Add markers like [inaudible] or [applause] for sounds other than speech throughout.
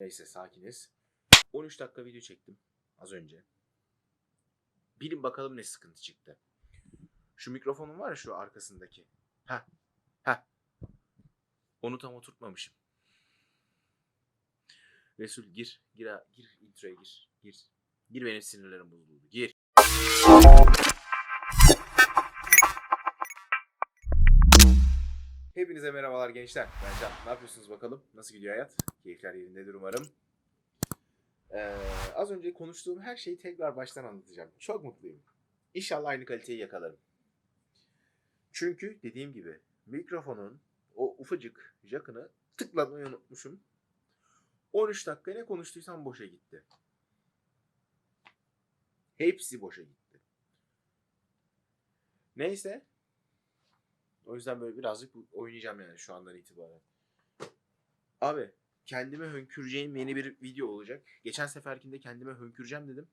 Neyse sakiniz. 13 dakika video çektim az önce. Bilin bakalım ne sıkıntı çıktı. Şu mikrofonum var ya şu arkasındaki. Ha. Ha. Onu tam oturtmamışım. Resul gir. Gir, gir introya gir. Gir. Gir benim sinirlerim bozuldu. Gir. Hepinize merhabalar gençler. Ben Can. Ne yapıyorsunuz bakalım? Nasıl gidiyor hayat? Keyifler yerindedir umarım. Ee, az önce konuştuğum her şeyi tekrar baştan anlatacağım. Çok mutluyum. İnşallah aynı kaliteyi yakalarım. Çünkü dediğim gibi mikrofonun o ufacık jackını tıklamayı unutmuşum. 13 dakika ne konuştuysam boşa gitti. Hepsi boşa gitti. Neyse. O yüzden böyle birazcık oynayacağım yani şu andan itibaren. Abi kendime hönküreceğim yeni bir video olacak. Geçen seferkinde kendime hönküreceğim dedim.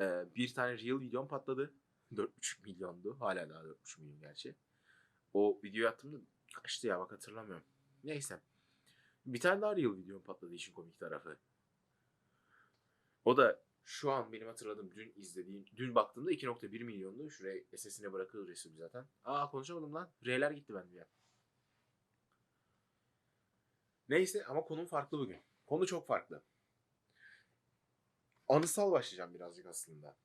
Ee, bir tane real videom patladı. 4,5 milyondu. Hala daha 4,5 milyon gerçi. O videoyu attığımda kaçtı ya bak hatırlamıyorum. Neyse. Bir tane daha real videom patladı işin komik tarafı. O da şu an benim hatırladığım dün izlediğim, dün baktığımda 2.1 milyondu. Şuraya SS'ine bırakılır resim zaten. Aa konuşamadım lan. R'ler gitti bende ya. Neyse ama konum farklı bugün. Konu çok farklı. Anısal başlayacağım birazcık aslında.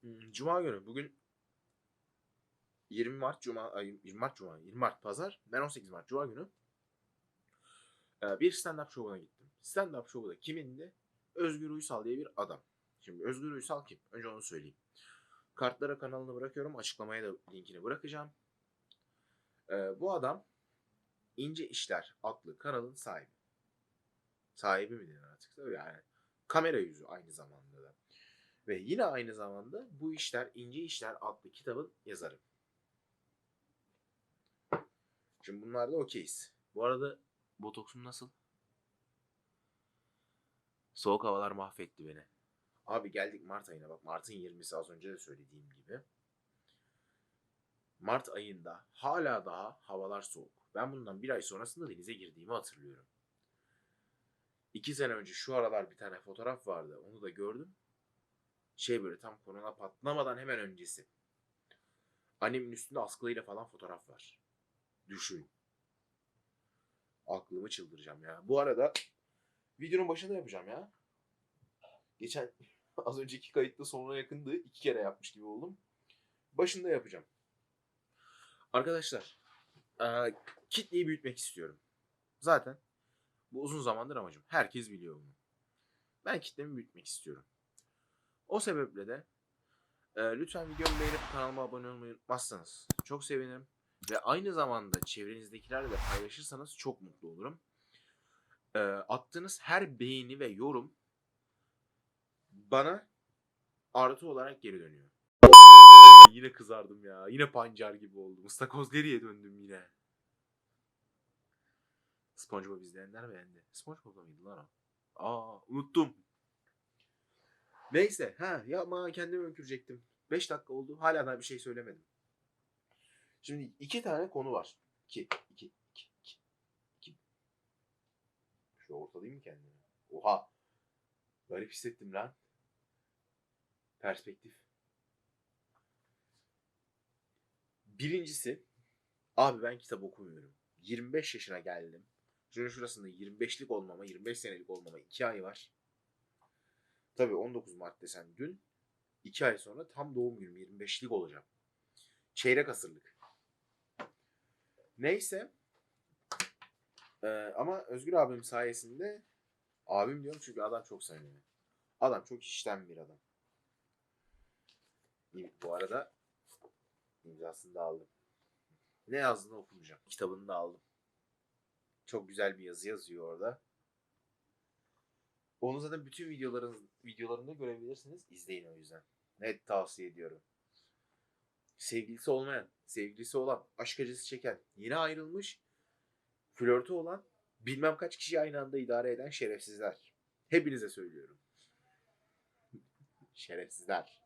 Hmm, Cuma günü bugün 20 Mart Cuma ay 20 Mart Cuma 20 Mart Pazar ben 18 Mart Cuma günü e, bir stand-up şovuna gittim. Stand-up şovu da kimindi? Özgür Uysal diye bir adam. Şimdi Özgür Uysal kim? Önce onu söyleyeyim. Kartlara kanalını bırakıyorum. Açıklamaya da linkini bırakacağım. E, bu adam İnce İşler adlı kanalın sahibi. Sahibi mi denir artık? Yani kamera yüzü aynı zamanda da. Ve yine aynı zamanda bu işler İnce İşler adlı kitabın yazarı. Şimdi bunlarda okeyiz. Bu arada botoksum nasıl? Soğuk havalar mahvetti beni. Abi geldik Mart ayına bak. Mart'ın 20'si az önce de söylediğim gibi. Mart ayında hala daha havalar soğuk. Ben bundan bir ay sonrasında denize girdiğimi hatırlıyorum. İki sene önce şu aralar bir tane fotoğraf vardı. Onu da gördüm. Şey böyle tam korona patlamadan hemen öncesi. Annemin üstünde askılıyla falan fotoğraf var. Düşün. Aklımı çıldıracağım ya. Bu arada videonun başında yapacağım ya. Geçen [laughs] az önceki kayıtta sonuna yakındı. iki kere yapmış gibi oldum. Başında yapacağım. Arkadaşlar eee, kitleyi büyütmek istiyorum. Zaten bu uzun zamandır amacım. Herkes biliyor bunu. Ben kitlemi büyütmek istiyorum. O sebeple de eee, lütfen videomu beğenip kanalıma abone olmayı unutmazsanız çok sevinirim. Ve aynı zamanda çevrenizdekilerle de paylaşırsanız çok mutlu olurum. Eee, attığınız her beğeni ve yorum bana artı olarak geri dönüyor. Yine kızardım ya. Yine pancar gibi oldum. Istakoz geriye döndüm yine. SpongeBob izleyenler beğendi. SpongeBob'da mıydı lan o? Aa unuttum. Neyse. Ha ya ama kendimi önkürecektim. 5 dakika oldu. Hala daha bir şey söylemedim. Şimdi iki tane konu var. İki. iki, iki, iki, iki. Şöyle ortalayayım mı kendimi? Oha. Garip hissettim lan. Perspektif. Birincisi, abi ben kitap okumuyorum. 25 yaşına geldim. Şöyle şurasında 25'lik olmama, 25 senelik olmama 2 ay var. Tabii 19 Mart desen dün. 2 ay sonra tam doğum günüm 25'lik olacağım. Çeyrek asırlık. Neyse. Ee, ama Özgür abim sayesinde abim diyorum çünkü adam çok samimi. Adam çok işten bir adam. Bu arada imzasını da aldım. Ne yazdığını okumayacağım. Kitabını da aldım. Çok güzel bir yazı yazıyor orada. Onu zaten bütün videoların videolarında görebilirsiniz. İzleyin o yüzden. Net tavsiye ediyorum. Sevgilisi olmayan, sevgilisi olan, aşk acısı çeken, yeni ayrılmış, flörtü olan, bilmem kaç kişi aynı anda idare eden şerefsizler. Hepinize söylüyorum. [laughs] şerefsizler.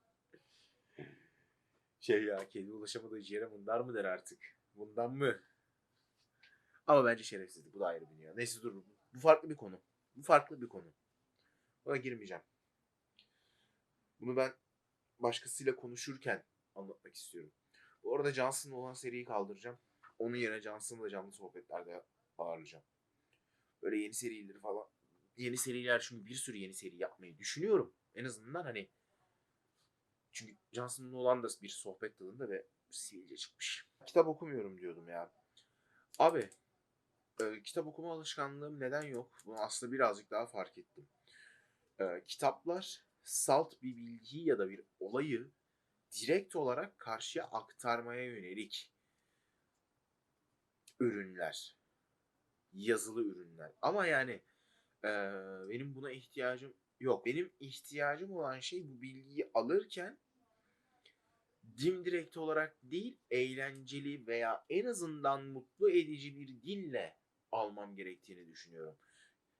Şey ya kedi ulaşamadığı yere mundar mı der artık? Bundan mı? Ama bence şerefsizlik. Bu da ayrı bir dünya. Neyse dur. Bu farklı bir konu. Bu farklı bir konu. Buna girmeyeceğim. Bunu ben başkasıyla konuşurken anlatmak istiyorum. Bu arada Johnson'la olan seriyi kaldıracağım. Onun yerine Johnson'la canlı sohbetlerde ağırlayacağım. Böyle yeni serileri falan. Yeni seriler çünkü bir sürü yeni seri yapmayı düşünüyorum. En azından hani çünkü Johnson'la olan da bir sohbet tadında ve sivilce çıkmış. Kitap okumuyorum diyordum ya. Abi e, kitap okuma alışkanlığım neden yok? Bunu aslında birazcık daha fark ettim. E, kitaplar salt bir bilgiyi ya da bir olayı direkt olarak karşıya aktarmaya yönelik ürünler. Yazılı ürünler. Ama yani e, benim buna ihtiyacım yok. Benim ihtiyacım olan şey bu bilgiyi alırken dimdirekt olarak değil, eğlenceli veya en azından mutlu edici bir dille almam gerektiğini düşünüyorum.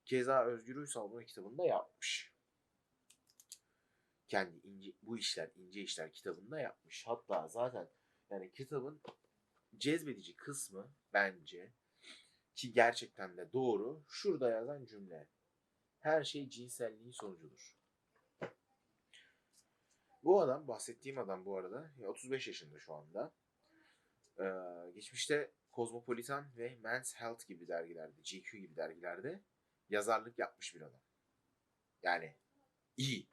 Keza Özgür Uysal bunu kitabında yapmış. Kendi ince, bu işler, ince işler kitabında yapmış. Hatta zaten yani kitabın cezbedici kısmı bence ki gerçekten de doğru. Şurada yazan cümle. Her şey cinselliğin sonucudur. Bu adam, bahsettiğim adam bu arada 35 yaşında şu anda. Ee, geçmişte Cosmopolitan ve Men's Health gibi dergilerde, GQ gibi dergilerde yazarlık yapmış bir adam. Yani iyi,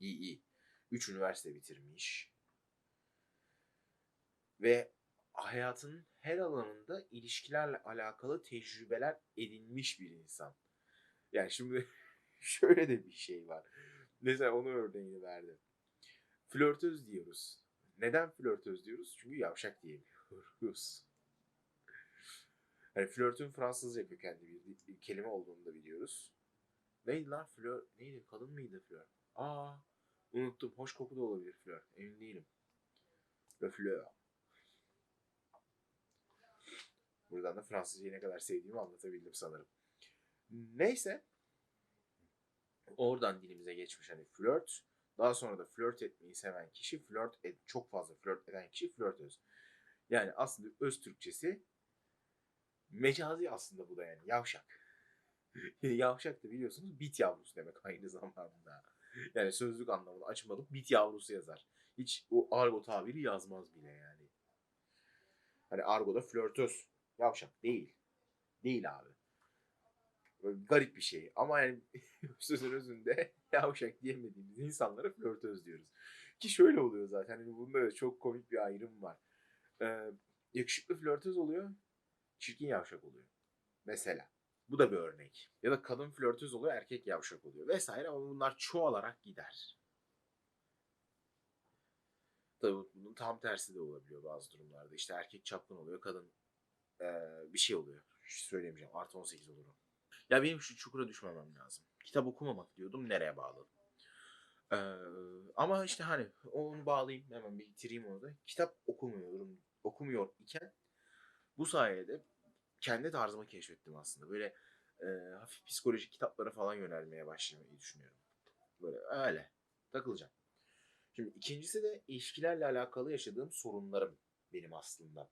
iyi, iyi. Üç üniversite bitirmiş. Ve hayatının her alanında ilişkilerle alakalı tecrübeler edinmiş bir insan. Yani şimdi şöyle de bir şey var. Mesela onu örneğini verdim. Flörtöz diyoruz. Neden flörtöz diyoruz? Çünkü yavşak diyemiyoruz. Yani flörtün Fransızca kökenli bir, kelime olduğunu da biliyoruz. Neydi lan flör? Neydi? Kadın mıydı flör? Aa, unuttum. Hoş koku da olabilir flör. Emin değilim. Le fleur. Buradan da Fransızcayı ne kadar sevdiğimi anlatabildim sanırım. Neyse. Oradan dilimize geçmiş hani flört. Daha sonra da flört etmeyi seven kişi flört et, çok fazla flört eden kişi flörtöz. Yani aslında öz Türkçesi mecazi aslında bu da yani yavşak. [laughs] yavşak da biliyorsunuz bit yavrusu demek aynı zamanda. Yani sözlük anlamını açmadım bit yavrusu yazar. Hiç o argo tabiri yazmaz bile yani. Hani argoda flörtöz. Yavşak değil. Değil abi. Garip bir şey. Ama yani [laughs] sözün özünde [laughs] yavşak diyemediğimiz insanlara flörtöz diyoruz. Ki şöyle oluyor zaten. Hani bunda da çok komik bir ayrım var. Ee, yakışıklı flörtöz oluyor. Çirkin yavşak oluyor. Mesela. Bu da bir örnek. Ya da kadın flörtöz oluyor, erkek yavşak oluyor vesaire ama bunlar çoğalarak gider. Tabii bunun tam tersi de olabiliyor bazı durumlarda. İşte erkek çapkın oluyor, kadın ee, bir şey oluyor. Hiç söylemeyeceğim. Artı 18 olur o. Ya benim şu çukura düşmemem lazım. Kitap okumamak diyordum. Nereye bağladım? Ee, ama işte hani onu bağlayayım hemen bitireyim onu da. Kitap okumuyorum. Okumuyor iken bu sayede kendi tarzımı keşfettim aslında. Böyle e, hafif psikolojik kitaplara falan yönelmeye başlamayı düşünüyorum. Böyle öyle. Takılacağım. Şimdi ikincisi de ilişkilerle alakalı yaşadığım sorunlarım benim aslında.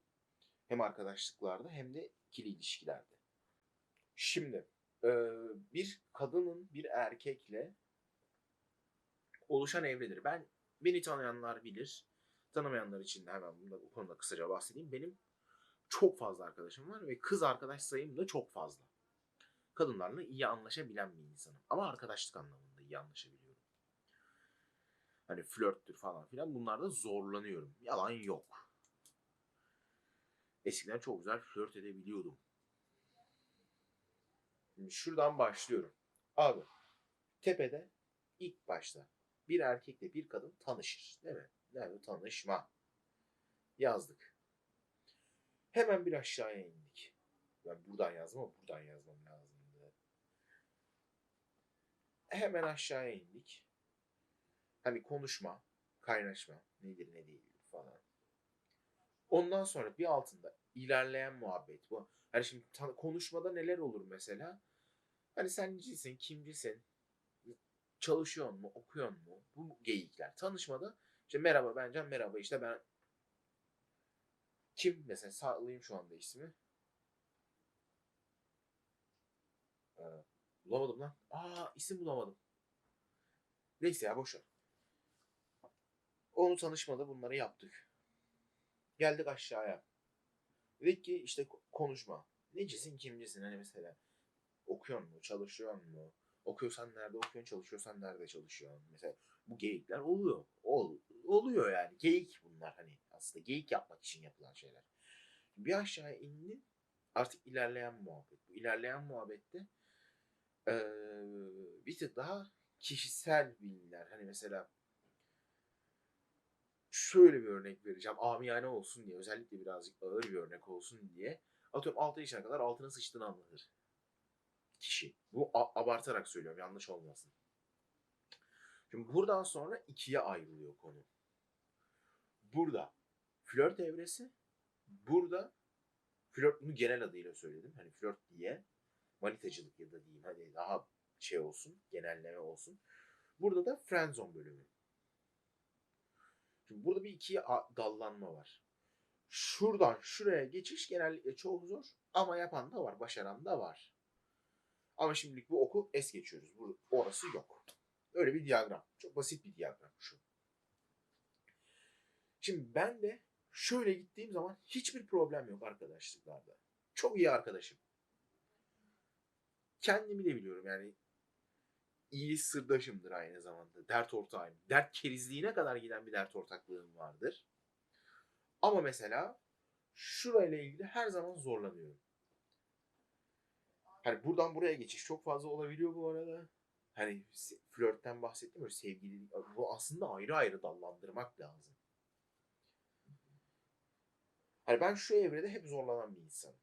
Hem arkadaşlıklarda hem de ikili ilişkilerde. Şimdi bir kadının bir erkekle oluşan evredir. Ben beni tanıyanlar bilir. Tanımayanlar için de hemen bunda, bu konuda kısaca bahsedeyim. Benim çok fazla arkadaşım var ve kız arkadaş sayım da çok fazla. Kadınlarla iyi anlaşabilen bir insanım. Ama arkadaşlık anlamında iyi anlaşabiliyorum. Hani flörttür falan filan bunlarda zorlanıyorum. Yalan yok. Eskiden çok güzel flört edebiliyordum. Şuradan başlıyorum. Abi tepede ilk başta bir erkekle bir kadın tanışır. Değil mi? Yani tanışma. Yazdık. Hemen bir aşağıya indik. Ben buradan yazdım ama buradan yazmam lazımdı. Hemen aşağıya indik. Hani konuşma, kaynaşma nedir ne değil falan. Ondan sonra bir altında ilerleyen muhabbet bu. Hani şimdi konuşmada neler olur mesela? Hani sen necisin, kimcisin, çalışıyor mu, okuyor mu? Bu geyikler. Tanışmada işte merhaba ben Can, merhaba işte ben kim mesela sağlayayım şu anda ismi. Ee, Bulamadım lan. Aa isim bulamadım. Neyse ya boş ver. Onu tanışmada bunları yaptık. Geldik aşağıya. Dedik ki işte ko- konuşma. Necisin kimcisin hani mesela. Okuyor mu? Çalışıyor mu? Okuyorsan nerede okuyorsun? Çalışıyorsan nerede çalışıyorsun? Mesela bu geyikler oluyor. Ol, oluyor yani. Geyik bunlar hani aslında. Geyik yapmak için yapılan şeyler. Bir aşağıya indin. Artık ilerleyen muhabbet. Bu ilerleyen muhabbette eee, bir tık daha kişisel bilgiler. Hani mesela şöyle bir örnek vereceğim. Amiyane olsun diye. Özellikle birazcık ağır bir örnek olsun diye. Atıyorum 6 yaşına kadar altına sıçtığını anlatır. Kişi. Bu abartarak söylüyorum. Yanlış olmasın. Şimdi buradan sonra ikiye ayrılıyor konu. Burada flört evresi. Burada flört bunu genel adıyla söyledim. Hani flört diye. Manitacılık ya da diyeyim. Hani daha şey olsun. Genelleme olsun. Burada da friendzone bölümü. Şimdi burada bir ikiye dallanma var. Şuradan şuraya geçiş genellikle çok zor ama yapan da var, başaran da var. Ama şimdilik bu oku es geçiyoruz. Bu, orası yok. Öyle bir diyagram. Çok basit bir diyagram şu. Şimdi ben de şöyle gittiğim zaman hiçbir problem yok arkadaşlıklarda. Çok iyi arkadaşım. Kendimi de biliyorum yani iyi sırdaşımdır aynı zamanda. Dert ortağıyım. Dert kerizliğine kadar giden bir dert ortaklığım vardır. Ama mesela şurayla ilgili her zaman zorlanıyorum. Hani buradan buraya geçiş çok fazla olabiliyor bu arada. Hani flörtten bahsettim ya sevgililik. Bu aslında ayrı ayrı dallandırmak lazım. Hani ben şu evrede hep zorlanan bir insanım.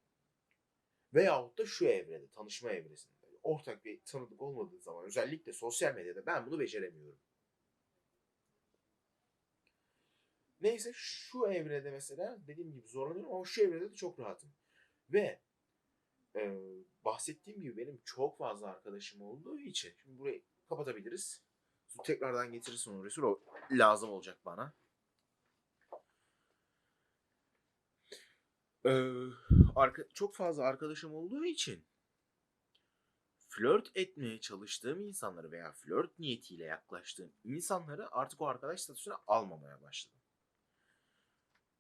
Veyahut da şu evrede, tanışma evresinde. Ortak bir tanıdık olmadığı zaman özellikle sosyal medyada ben bunu beceremiyorum. Neyse şu evrede mesela dediğim gibi zorlanıyorum ama şu evrede de çok rahatım. Ve e, bahsettiğim gibi benim çok fazla arkadaşım olduğu için şimdi burayı kapatabiliriz. Tekrardan getirirsin o resul o lazım olacak bana. Ee, arka, çok fazla arkadaşım olduğu için flört etmeye çalıştığım insanları veya flört niyetiyle yaklaştığım insanları artık o arkadaş statüsüne almamaya başladım.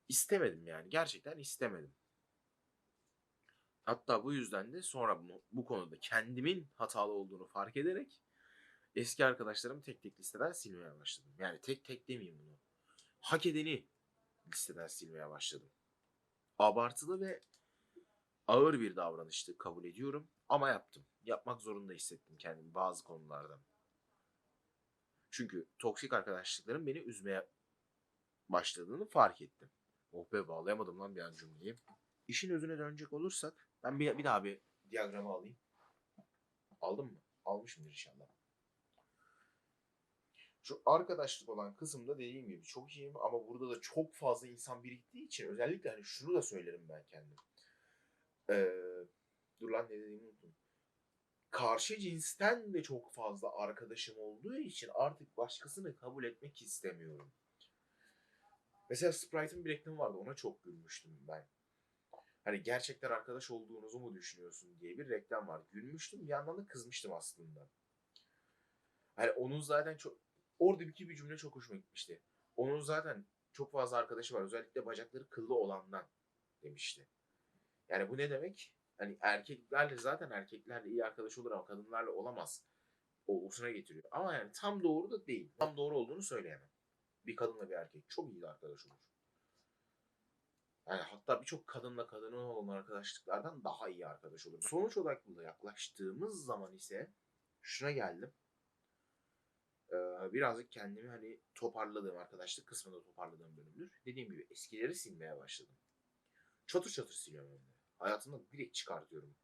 İstemedim yani. Gerçekten istemedim. Hatta bu yüzden de sonra bunu, bu konuda kendimin hatalı olduğunu fark ederek eski arkadaşlarımı tek tek listeden silmeye başladım. Yani tek tek demeyeyim bunu. Hak edeni listeden silmeye başladım. Abartılı ve ağır bir davranıştı kabul ediyorum ama yaptım. Yapmak zorunda hissettim kendimi bazı konulardan. Çünkü toksik arkadaşlıklarım beni üzmeye başladığını fark ettim. Oh be bağlayamadım lan bir an cümleyi. İşin özüne dönecek olursak ben bir, bir daha bir diyagramı alayım. Aldın mı? Almışımdır inşallah. Şu arkadaşlık olan kısımda dediğim gibi çok iyiyim ama burada da çok fazla insan biriktiği için özellikle hani şunu da söylerim ben kendim. Ee, dur lan ne dediğimi unuttum. Karşı cinsten de çok fazla arkadaşım olduğu için artık başkasını kabul etmek istemiyorum. Mesela Sprite'ın bir reklamı vardı. Ona çok gülmüştüm ben. Hani gerçekten arkadaş olduğunuzu mu düşünüyorsun diye bir reklam var. Gülmüştüm. Bir yandan da kızmıştım aslında. Hani onun zaten çok... Orada bir bir cümle çok hoşuma gitmişti. Onun zaten çok fazla arkadaşı var. Özellikle bacakları kıllı olandan demişti. Yani bu ne demek? Hani erkeklerle zaten erkeklerle iyi arkadaş olur ama kadınlarla olamaz. Olgusuna getiriyor. Ama yani tam doğru da değil. Tam doğru olduğunu söyleyemem. Bir kadınla bir erkek çok iyi arkadaş olur. Yani hatta birçok kadınla kadının olan arkadaşlıklardan daha iyi arkadaş olur. Sonuç odaklı yaklaştığımız zaman ise şuna geldim. Ee, birazcık kendimi hani toparladığım arkadaşlık kısmında toparladığım bölümdür. Dediğim gibi eskileri silmeye başladım. Çatır çatır siliyorum de. Hayatımdan direkt çıkartıyorum.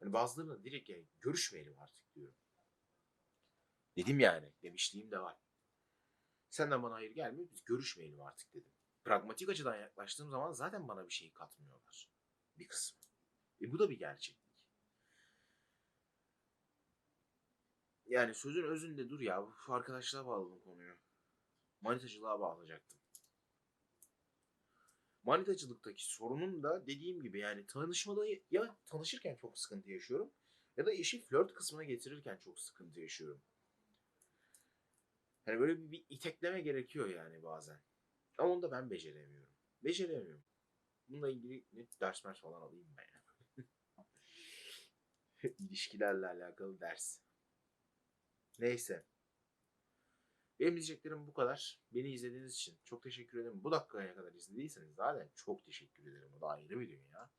Hani bazılarına direkt yani görüşmeyelim artık diyorum. Dedim yani. Demişliğim de var. Senden bana hayır gelmiyor. Biz görüşmeyelim artık dedim. Pragmatik açıdan yaklaştığım zaman zaten bana bir şey katmıyorlar. Bir kısmı. E bu da bir gerçeklik. Yani sözün özünde dur ya. Arkadaşlığa bağladım konuyu. Manitacılığa bağlayacaktım. Manitacılıktaki sorunum da dediğim gibi yani tanışmada ya tanışırken çok sıkıntı yaşıyorum Ya da işi flört kısmına getirirken çok sıkıntı yaşıyorum. Hani böyle bir, bir itekleme gerekiyor yani bazen. Ama onu da ben beceremiyorum. Beceremiyorum. Bununla ilgili ne ders mers falan alayım ben ya. [laughs] İlişkilerle alakalı ders. Neyse. Benim diyeceklerim bu kadar. Beni izlediğiniz için çok teşekkür ederim. Bu dakikaya kadar izlediyseniz zaten çok teşekkür ederim. O da ayrı bir dünya.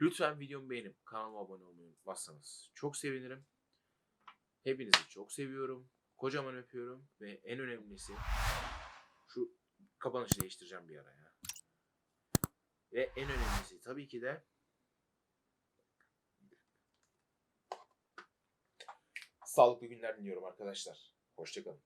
Lütfen videomu beğenip kanalıma abone olmayı unutmazsanız çok sevinirim. Hepinizi çok seviyorum. Kocaman öpüyorum. Ve en önemlisi şu kapanışı değiştireceğim bir ara ya. Ve en önemlisi tabii ki de sağlıklı günler diliyorum arkadaşlar. Hoşçakalın.